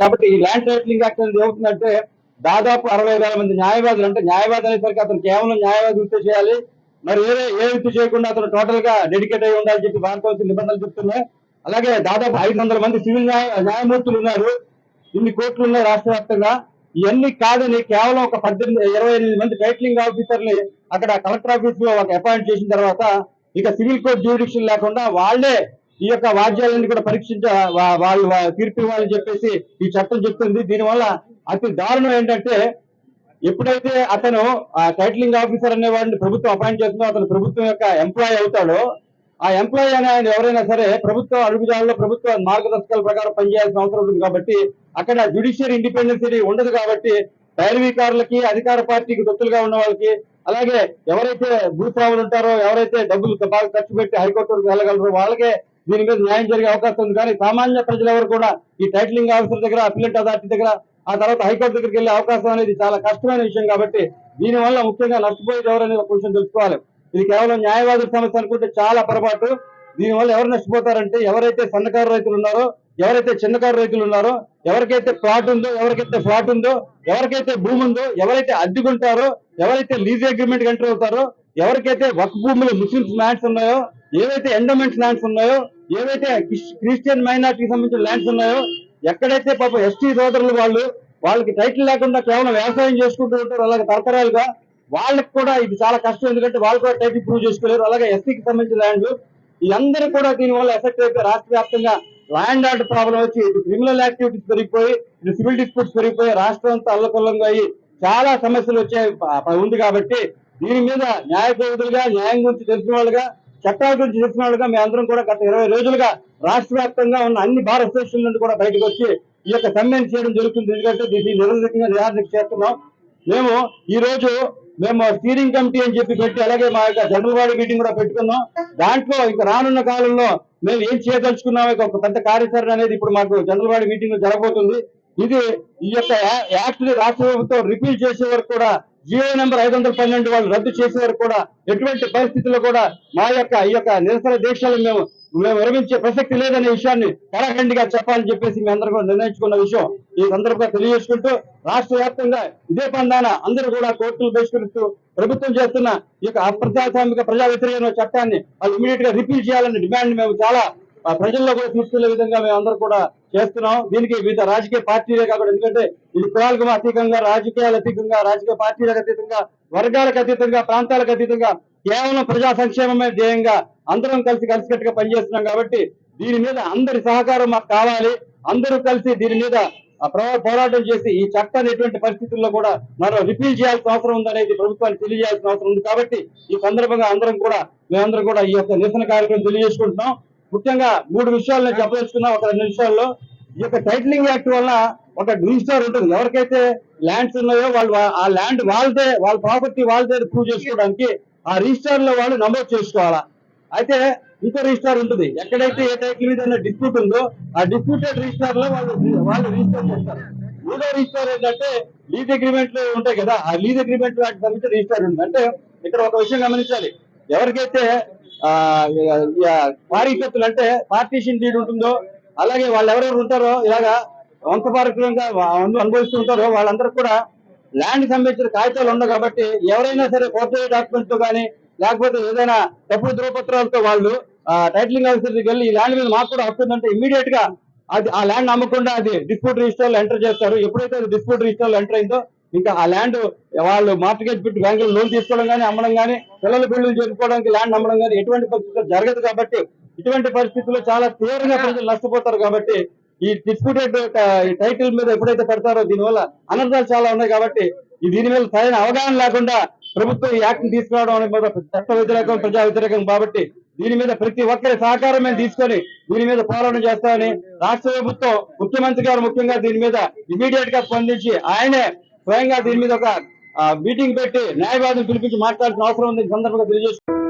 కాబట్టి ఈ land titling act అనేది ఏమవుతుందంటే దాదాపు అరవై వేల మంది న్యాయవాదులు అంటే న్యాయవాది అనేసరికి అతను కేవలం న్యాయవాది వృత్తి చేయాలి. మరి ఏ ఏ వృత్తి చేయకుండా అతను టోటల్గా డెడికేట్ అయి ఉండాలని చెప్పి భారత నిబంధనలు చెప్తున్నాయి. అలాగే దాదాపు ఐదు వందల మంది సివిల్ న్యాయ న్యాయమూర్తులు ఉన్నారు. ఇన్ని కోర్టులు ఉన్నాయి రాష్ట్ర వ్యాప్తంగా. ఇవన్నీ కాదని కేవలం ఒక పద్దెనిమిది ఇరవై ఎనిమిది మంది టైటిలింగ్ ఆఫీసర్ని అక్కడ కలెక్టర్ ఆఫీస్లో ఒక అపాయింట్ చేసిన తర్వాత ఇక సివిల్ కోర్ట్ జ్యూడిక్షన్ లేకుండా వాళ్ళే ఈ యొక్క వాద్యాలన్నీ కూడా పరీక్షించ వాళ్ళు తీర్పు ఇవ్వాలని చెప్పేసి ఈ చట్టం చెప్తుంది. దీనివల్ల అతి దారుణం ఏంటంటే ఎప్పుడైతే అతను ఆ టైటిలింగ్ ఆఫీసర్ అనే వాడిని ప్రభుత్వం అపాయింట్ చేస్తుందో అతను ప్రభుత్వం యొక్క ఎంప్లాయీ అవుతాడో ఆ ఎంప్లాయీ అనే ఆయన ఎవరైనా సరే ప్రభుత్వ అడుగుజాడలో ప్రభుత్వ మార్గదర్శకాల ప్రకారం పనిచేయాల్సిన అవసరం ఉంటుంది కాబట్టి అక్కడ జ్యుడిషియరీ ఇండిపెండెన్స్ ఉండదు కాబట్టి దైర్వీకారులకి అధికార పార్టీకి దొత్తులుగా ఉన్న వాళ్ళకి అలాగే ఎవరైతే భూస్వాములు ఉంటారో ఎవరైతే డబ్బులు బాగా ఖర్చు పెట్టి హైకోర్టు వెళ్ళగలరో వాళ్ళకే దీని మీద న్యాయం జరిగే అవకాశం ఉంది. కానీ సామాన్య ప్రజలు ఎవరు కూడా ఈ టైటిలింగ్ ఆఫీసర్ దగ్గర అపిలెంట్ అథారిటీ దగ్గర ఆ తర్వాత హైకోర్టు దగ్గరికి వెళ్ళే అవకాశం అనేది చాలా కష్టమైన విషయం కాబట్టి దీని వల్ల ముఖ్యంగా నష్టపోయేది ఎవరనేది ఒక విషయం తెలుసుకోవాలి. ఇది కేవలం న్యాయవాదుల సమస్య అనుకుంటే చాలా పొరపాటు. దీనివల్ల ఎవరు నష్టపోతారంటే ఎవరైతే సన్నకారు రైతులు ఉన్నారో ఎవరైతే చిన్నకారు రైతులు ఉన్నారో ఎవరికైతే ప్లాట్ ఉందో ఎవరికైతే ఫ్లాట్ ఉందో ఎవరికైతే భూమి ఉందో ఎవరైతే అద్దెకుంటారో ఎవరైతే లీజ్ అగ్రిమెంట్ ఎంటర్ అవుతారో ఎవరికైతే వక్ భూములు ముస్లిమ్స్ మ్యాట్స్ ఉన్నాయో ఏవైతే ఎండమెంట్ ల్యాండ్స్ ఉన్నాయో ఏవైతే క్రిస్టియన్ మైనార్టీకి సంబంధించిన ల్యాండ్స్ ఉన్నాయో ఎక్కడైతే పాప ఎస్టీ సోదరులు వాళ్ళు వాళ్ళకి టైటిల్ లేకుండా కేవలం వ్యవసాయం చేసుకుంటూ ఉంటారు అలాగే తరతరాలుగా వాళ్ళకి కూడా ఇది చాలా కష్టం. ఎందుకంటే వాళ్ళు కూడా టైటిల్ ప్రూవ్ చేసుకోలేరు. అలాగే ఎస్టీకి సంబంధించిన ల్యాండ్లు ఈ కూడా దీనివల్ల ఎఫెక్ట్ అయిపోయి రాష్ట్ర వ్యాప్తంగా ల్యాండ్ ఆర్డర్ ప్రాబ్లం వచ్చి ఇటు క్రిమినల్ యాక్టివిటీస్ పెరిగిపోయి ఇటు సివిల్ డిస్ప్యూట్స్ పెరిగిపోయి రాష్ట్రం అంతా అల్లకొల్లంగా అయ్యి చాలా సమస్యలు వచ్చాయి ఉంది కాబట్టి దీని మీద న్యాయ న్యాయం గురించి తెలిసిన వాళ్ళుగా చట్టాల గురించి తెలిసిన వాళ్ళుగా మేము అందరం కూడా గత ఇరవై రోజులుగా రాష్ట్ర వ్యాప్తంగా ఉన్న అన్ని భారత అసోసియేషన్ నుండి కూడా బయటకు వచ్చి ఈ యొక్క సమ్మెను చేయడం జరుగుతుంది. ఎందుకంటే దీన్ని నిరంతరంగా నిరాదరణ చేస్తున్నాం. మేము ఈ రోజు మేము స్టీరింగ్ కమిటీ అని చెప్పి పెట్టి అలాగే మా యొక్క జనరల్ బాడీ మీటింగ్ కూడా పెట్టుకున్నాం. దాంట్లో ఇంకా రానున్న కాలంలో మేము ఏం చేయదలుచుకున్నాం? ఒక పెద్ద కార్యాచరణ అనేది ఇప్పుడు మాకు జనరల్ బాడీ మీటింగ్ జరగబోతుంది. ఇది ఈ యొక్క యాక్ట్ని రాష్ట్ర ప్రభుత్వం రిపీల్ చేసే వరకు కూడా జియో నెంబర్ ఐదు వందల పన్నెండు వాళ్ళు రద్దు చేసే వరకు కూడా ఎటువంటి పరిస్థితుల్లో కూడా మా యొక్క ఈ యొక్క నిరసన దీక్షలు మేము మేము విరమించే ప్రసక్తి లేదనే విషయాన్ని కడఖండిగా చెప్పాలని చెప్పేసి మేము అందరూ కూడా నిర్ణయించుకున్న విషయం. ఈ సందర్భంగా తెలియజేసుకుంటూ రాష్ట్ర వ్యాప్తంగా ఇదే పందాన అందరూ కూడా కోర్టులు బహిష్కరిస్తూ ప్రభుత్వం చేస్తున్న ఈ యొక్క అప్రజాస్వామిక ప్రజా వ్యతిరేక చట్టాన్ని వాళ్ళు ఇమీడియట్గా రిపీల్ చేయాలనే డిమాండ్ మేము చాలా ప్రజల్లో కూడా తీసుకెళ్ళే విధంగా మేము కూడా చేస్తున్నాం. దీనికి వివిధ రాజకీయ పార్టీలే కాకుండా ఎందుకంటే ఇది కులాలకు అతీతంగా రాజకీయాలకు అతీతంగా రాజకీయ పార్టీలకు అతీతంగా వర్గాలకు అతీతంగా ప్రాంతాలకు అతీతంగా కేవలం ప్రజా సంక్షేమమే ధ్యేయంగా అందరం కలిసి కలిసికట్టుగా పనిచేస్తున్నాం కాబట్టి దీని మీద అందరి సహకారం మాకు కావాలి. అందరూ కలిసి దీని మీద పోరాటం చేసి ఈ చట్టాన్ని ఎటువంటి పరిస్థితుల్లో కూడా మనం రిపీల్ చేయాల్సిన అవసరం ఉందనేది ప్రభుత్వానికి తెలియజేయాల్సిన అవసరం ఉంది కాబట్టి ఈ సందర్భంగా అందరం కూడా మేమందరం కూడా ఈ యొక్క నిరసన కార్యక్రమం తెలియజేసుకుంటున్నాం. ముఖ్యంగా మూడు విషయాలు నేను చెప్పదలుచుకున్నా. ఒక రెండు నిమిషాల్లో ఈ యొక్క టైటిలింగ్ యాక్ట్ వల్ల ఒక రిజిస్టర్ ఉంటుంది. ఎవరికైతే ల్యాండ్స్ ఉన్నాయో వాళ్ళు ఆ ల్యాండ్ వాళ్ళదే వాళ్ళ ప్రాపర్టీ వాళ్ళదే ప్రూవ్ చేసుకోవడానికి ఆ రిజిస్టర్లో వాళ్ళు నమోదు చేసుకోవాలా. అయితే ఇంకో రిజిస్టర్ ఉంటుంది. ఎక్కడైతే ఏ టైటిల్ మీద డిస్ప్యూట్ ఉందో ఆ డిస్ప్యూటెడ్ రిజిస్టర్లో వాళ్ళు వాళ్ళు రిజిస్టర్ చేస్తారు. మూడో రిజిస్టర్ ఏంటంటే లీజ్ అగ్రిమెంట్లు ఉంటాయి కదా. ఆ లీజ్ అగ్రిమెంట్ వాటికి సంబంధించి రిజిస్టర్ ఉంది అంటే ఇక్కడ ఒక విషయం గమనించాలి. ఎవరికైతే పారికత్తులు అంటే పార్టీషన్ డీడ్ ఉంటుందో అలాగే వాళ్ళు ఎవరెవరు ఉంటారో ఇలాగా వంశపారకంగా అనుభవిస్తూ ఉంటారో వాళ్ళందరూ కూడా ల్యాండ్ సంబంధించిన కాగితాలు ఉండవు కాబట్టి ఎవరైనా సరే కోర్టు డాక్యుమెంట్స్తో కానీ లేకపోతే ఏదైనా తప్పుడు ధృవపత్రాలతో వాళ్ళు టైటిలింగ్ ఆఫీసర్ దగ్గరికి వెళ్ళి ఈ ల్యాండ్ మీద మాకు కూడా వస్తుందంటే ఇమీడియట్గా అది ఆ ల్యాండ్ అమ్మకుండా అది డిస్ప్యూట్ రిజిస్టర్లో ఎంటర్ చేస్తారు. ఎప్పుడైతే అది డిస్ప్యూట్ రిజిస్టర్లో ఎంటర్ అయిందో ఇంకా ఆ ల్యాండ్ వాళ్ళు మార్టిగేజ్ పెట్టి బ్యాంకులు లోన్ తీసుకోవడం కానీ అమ్మడం కానీ పిల్లల బిల్లులు చేసుకోవడానికి ల్యాండ్ అమ్మడం కానీ ఎటువంటి పరిస్థితుల్లో జరగదు కాబట్టి ఇటువంటి పరిస్థితుల్లో చాలా తీవ్రంగా ప్రజలు నష్టపోతారు కాబట్టి ఈ డిస్ప్యూటెడ్ టైటిల్ మీద ఎప్పుడైతే పెడతారో దీనివల్ల అనర్థాలు చాలా ఉన్నాయి కాబట్టి దీని మీద సరైన అవగాహన లేకుండా ప్రభుత్వం ఈ యాక్ట్ తీసుకురావడం అనేది చట్ట వ్యతిరేకం ప్రజా వ్యతిరేకం కాబట్టి దీని మీద ప్రతి ఒక్కరి సహకారం మేము తీసుకొని దీని మీద పోరాటం చేస్తామని రాష్ట్ర ప్రభుత్వం ముఖ్యమంత్రి గారు ముఖ్యంగా దీని మీద ఇమీడియట్గా స్పందించి ఆయనే స్వయంగా దీని మీద ఒక మీటింగ్ పెట్టి న్యాయవాదిని పిలిపించి మాట్లాడాల్సిన అవసరం ఉంది సందర్భంగా తెలియజేస్తూ